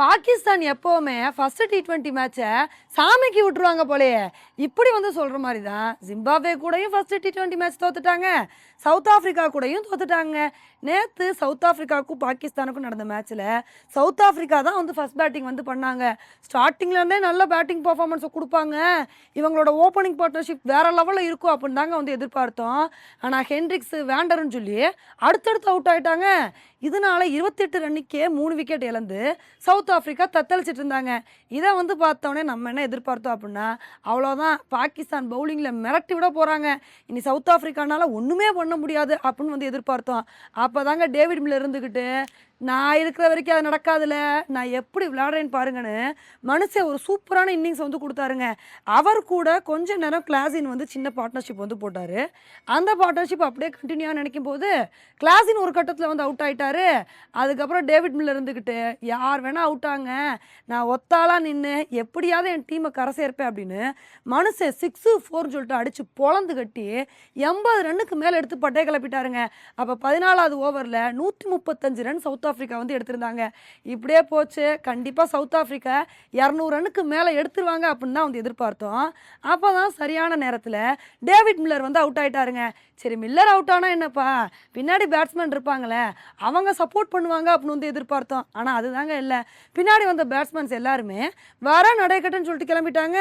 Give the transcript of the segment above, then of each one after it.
பாகிஸ்தான் எப்போவுமே first T twenty மேட்சை சாமிக்கு விட்டுருவாங்க போலயே. இப்படி வந்து சொல்கிற மாதிரி தான் ஜிம்பாப்வே கூடயும் ஃபஸ்ட்டு டி டுவெண்ட்டி மேட்ச் தோத்துட்டாங்க. சவுத் ஆஃப்ரிக்கா கூடயும் தோத்துட்டாங்க. நேற்று சவுத் ஆஃப்ரிக்காவுக்கும் பாகிஸ்தானுக்கும் நடந்த மேட்ச்சில் சவுத் ஆஃப்ரிக்கா தான் வந்து ஃபர்ஸ்ட் பேட்டிங் வந்து பண்ணாங்க. ஸ்டார்டிங்லேருந்தே நல்ல பேட்டிங் பர்ஃபார்மன்ஸை கொடுப்பாங்க. இவங்களோட ஓப்பனிங் பார்ட்னர்ஷிப் வேறு லெவலில் இருக்கும் அப்படின்னு தாங்க வந்து எதிர்பார்த்தோம். ஆனால் ஹென்ரிக்ஸ் வேண்டர்னு சொல்லி அடுத்தடுத்து அவுட் ஆயிட்டாங்க. இதனால இருபத்தெட்டு ரன்னுக்கே மூணு விக்கெட் இழந்து சவுத் ஆஃப்ரிக்கா தத்தளிச்சிட்டு இருந்தாங்க இதை வந்து பார்த்தோன்னே நம்ம என்ன எதிர்பார்த்தோம் அப்படின்னா அவ்வளோதான் பாகிஸ்தான் பவுலிங்கில் மிரட்டி விட போகிறாங்க இனி சவுத் ஆஃப்ரிக்கானால ஒன்றுமே பண்ண முடியாது அப்படின்னு வந்து எதிர்பார்த்தோம். அப்போ தாங்க டேவிட் மில்லர் இருந்துக்கிட்டு நான் இருக்கிற வரைக்கும் அது நடக்காதுல்ல நான் எப்படி விளையாடுறேன்னு பாருங்கன்னு மனுஷன் ஒரு சூப்பரான இன்னிங்ஸ் வந்து கொடுத்தாருங்க. அவர் கூட கொஞ்ச நேரம் கிளாஸின் வந்து சின்ன பார்ட்னர்ஷிப் வந்து போட்டார். அந்த பார்ட்னர்ஷிப் அப்படியே கண்டினியூவாக நினைக்கும் போது கிளாஸின் ஒரு கட்டத்தில் வந்து அவுட் ஆகிட்டாரு அதுக்கப்புறம் டேவிட் மில்லர் இருந்துக்கிட்டு யார் வேணால் அவுட் ஆங்க. நான் ஒத்தாலாக நின்று எப்படியாவது என் டீமை கரை சேர்ப்பேன் அப்படின்னு மனுஷன் சிக்ஸு ஃபோர்னு சொல்லிட்டு அடித்து பொழந்து கட்டி எண்பது ரன்னுக்கு மேலே எடுத்து பட்டே கிளப்பிட்டாருங்க. அப்போ பதினாலாவது ஓவரில் நூற்றி முப்பத்தஞ்சு ரன் சவுத் ஆஃப்ரிக்கா வந்து எடுத்திருந்தாங்க. இப்படியே போச்சு. கண்டிப்பாக சவுத் ஆஃப்ரிக்கா இரநூறு ரன்னுக்கு மேலே எடுத்துருவாங்க அப்படின்னு தான் வந்து எதிர்பார்த்தோம். அப்போ தான் சரியான நேரத்தில் டேவிட் மில்லர் வந்து அவுட் ஆயிட்டாருங்க. சரி மில்லர் அவுட் ஆனால் என்னப்பா? பின்னாடி பேட்ஸ்மேன் இருப்பாங்களே அவங்க சப்போர்ட் பண்ணுவாங்க அப்படின்னு வந்து எதிர்பார்த்தோம். ஆனால் அதுதாங்க இல்லை. பின்னாடி வந்த பேட்ஸ்மேன்ஸ் எல்லாருமே வர நடைக்கட்டுன்னு சொல்லிட்டு கிளம்பிட்டாங்க.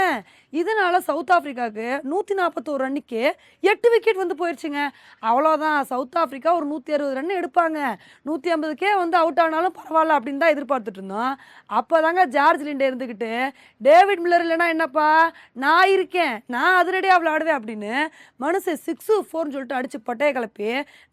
இதனால சவுத் ஆஃப்ரிக்காவுக்கு நூற்றி நாற்பத்தோரு ரன்னுக்கு எட்டு விக்கெட் வந்து போயிடுச்சுங்க அவ்வளோதான் சவுத் ஆஃப்ரிக்கா ஒரு நூற்றி அறுபது ரன் எடுப்பாங்க. நூற்றி ஐம்பதுக்கே வந்து அவுட் ஆனாலும் பரவாயில்ல அப்படின்னு தான் எதிர்பார்த்துட்டு இருந்தோம். அப்போ தாங்க ஜார்ஜ் லிண்டே இருந்துக்கிட்டு டேவிட் மில்லர் இல்லைன்னா என்னப்பா? நான் இருக்கேன். நான் அதிரடியாக விளையாடுவேன் அப்படின்னு மனுஷன் சிக்ஸு ஃபோர்னு சொல்லிட்டு அடித்து பட்டையை கிளப்பி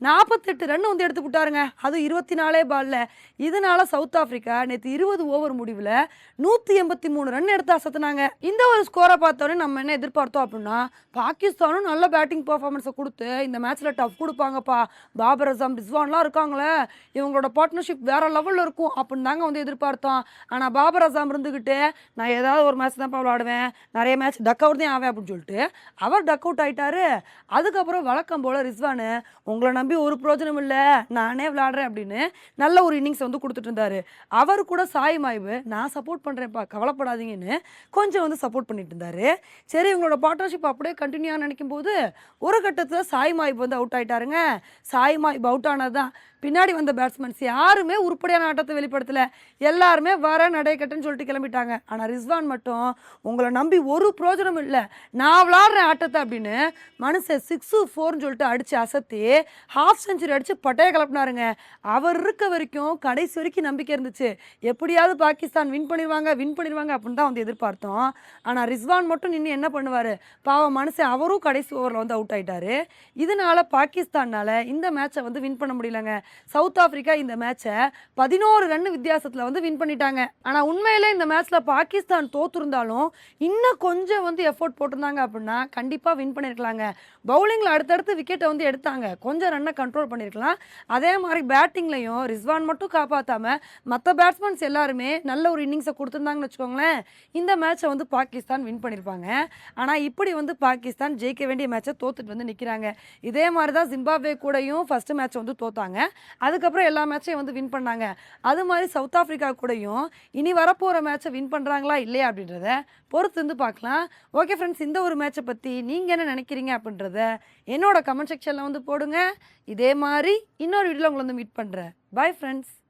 நாற்பத்தெட்டு ரன் வந்து எடுத்து விட்டாருங்க அது இருபத்தி நாலே பால்ல இதனால சவுத் ஆஃப்ரிக்கா நேற்று இருபது ஓவர் முடிவில் நூற்றி எண்பத்தி மூணு ரன் எடுத்து அசத்துனாங்க. இந்த ஒரு ஸ்கோரை பார்த்தோன்னே நம்ம என்ன எதிர்பார்த்தோம் அப்படின்னா பாகிஸ்தானும் நல்ல பேட்டிங் பர்ஃபார்மன்ஸை கொடுத்து இந்த மேட்ச்சில் டஃப் கொடுப்பாங்கப்பா. பாபர் அசாம் ரிஸ்வான்லாம் இருக்காங்களே. இவங்களோட பார்ட்னர்ஷிப் வேற லெவலில் இருக்கும். அப்படின்னு தாங்க வந்து எதிர்பார்த்தோம். ஆனால் பாபர் அசாம் இருந்துக்கிட்டு நான் ஏதாவது ஒரு மேட்ச் தான் விளாடுவேன் நிறைய மேட்ச் டக் அவுட் தான் ஆவேன் அப்படின்னு சொல்லிட்டு அவர் டக் அவுட் ஆகிட்டாரு அதுக்கப்புறம் வழக்கம் போல் ரிஸ்வானு உங்களை நம்பி ஒரு பிரயோஜனம் இல்லை. நானே விளாடுறேன் அப்படின்னு நல்ல ஒரு இன்னிங்ஸ் வந்து கொடுத்துட்டு இருந்தாரு. அவர் கூட சாய் மாய்வு நான் சப்போர்ட் பண்ணுறேன்ப்பா கவலைப்படாதீங்கன்னு கொஞ்சம் வந்து சப்போர்ட் பண்ணிட்டு இருந்தாரு. சரி இவங்களோட பார்ட்னர்ஷிப் அப்படியே கண்டினியூ நினைக்கும் போது ஒரு கட்டத்தில் சாய் மாய்வு வந்து அவுட் ஆகிட்டாருங்க சாய் மாய்வு அவுட் ஆனதுதான். பின்னாடி வந்த பேட்ஸ்மேன்ஸ் யாருமே உருப்படியான ஆட்டத்தை வெளிப்படுத்தல. எல்லாருமே வர நடைக்கட்டுன்னு சொல்லிட்டு கிளம்பிட்டாங்க. ஆனால் ரிஸ்வான் மட்டும் உங்களை நம்பி ஒரு பிரோஜனமும் இல்லை. நான் விளாடுறேன் ஆட்டத்தை அப்படின்னு மனுஷன் சிக்ஸு ஃபோர்னு சொல்லிட்டு அடித்து அசத்தி ஹாஃப் செஞ்சுரி அடித்து பட்டையை கிளப்பினாருங்க. அவர் இருக்க வரைக்கும் கடைசி வரைக்கும் நம்பிக்கை இருந்துச்சு. எப்படியாவது பாகிஸ்தான் வின் பண்ணிடுவாங்க வின் பண்ணிடுவாங்க அப்படின்னு தான் வந்து எதிர்பார்த்தோம். ஆனால் ரிஸ்வான் மட்டும் நின்று என்ன பண்ணுவார்? பாவம் மனுஷன் அவரும் கடைசி ஓவரில் வந்து அவுட் ஆயிட்டாரு. இதனால் பாகிஸ்தானால் இந்த மேட்சை வந்து வின் பண்ண முடியலங்க. சவுத் ஆஃப்ரிக்கா இந்த மேட்ச் பதினோரு ரன் வித்தியாசத்தில் வந்து வின் பண்ணிட்டாங்க. ஆனால் உண்மையிலே இந்த மேட்ச்சில் பாகிஸ்தான் தோத்துருந்தாலும் இன்னும் கொஞ்சம் வந்து எஃபோர்ட் போட்டிருந்தாங்க அப்படின்னா கண்டிப்பாக வின் பண்ணியிருக்கலாங்க பவுலிங்கில் அடுத்தடுத்து விக்கெட்டை வந்து எடுத்தாங்க. கொஞ்சம் ரன்னை கண்ட்ரோல் பண்ணியிருக்கலாம் அதே மாதிரி பேட்டிங்லையும் ரிஸ்வான் மட்டும் காப்பாற்றாம மற்ற பேட்ஸ்மேன்ஸ் எல்லாருமே நல்ல ஒரு இன்னிங்ஸை கொடுத்துருந்தாங்கன்னு வச்சுக்கோங்களேன். இந்த மேட்சை வந்து பாகிஸ்தான் வின் பண்ணியிருப்பாங்க ஆனால் இப்படி வந்து பாகிஸ்தான் ஜெயிக்க வேண்டிய மேட்சை தோத்துட்டு வந்து நிற்கிறாங்க இதே மாதிரி தான் ஜிம்பாப்வே கூடயும் ஃபஸ்ட்டு மேட்ச் வந்து தோத்தாங்க. அதுக்கப்புறம் எல்லா மேட்சையும் வந்து வின் பண்ணாங்க. அது மாதிரி சவுத் ஆஃப்ரிக்கா கூடயும் இனி வரப்போகிற மேட்சை வின் பண்ணுறாங்களா இல்லையா அப்படின்றத பொறுத்து இருந்து பார்க்கலாம். ஓகே ஃப்ரெண்ட்ஸ் இந்த ஒரு மேட்சை பற்றி நீங்கள் என்ன நினைக்கிறீங்க அப்படின்றத என்னோட கமெண்ட் செக்ஷனில் வந்து போடுங்க. இதே மாதிரி இன்னொரு வீடியோவில் உங்களை வந்து மீட் பண்ணுறேன் பாய் ஃப்ரெண்ட்ஸ்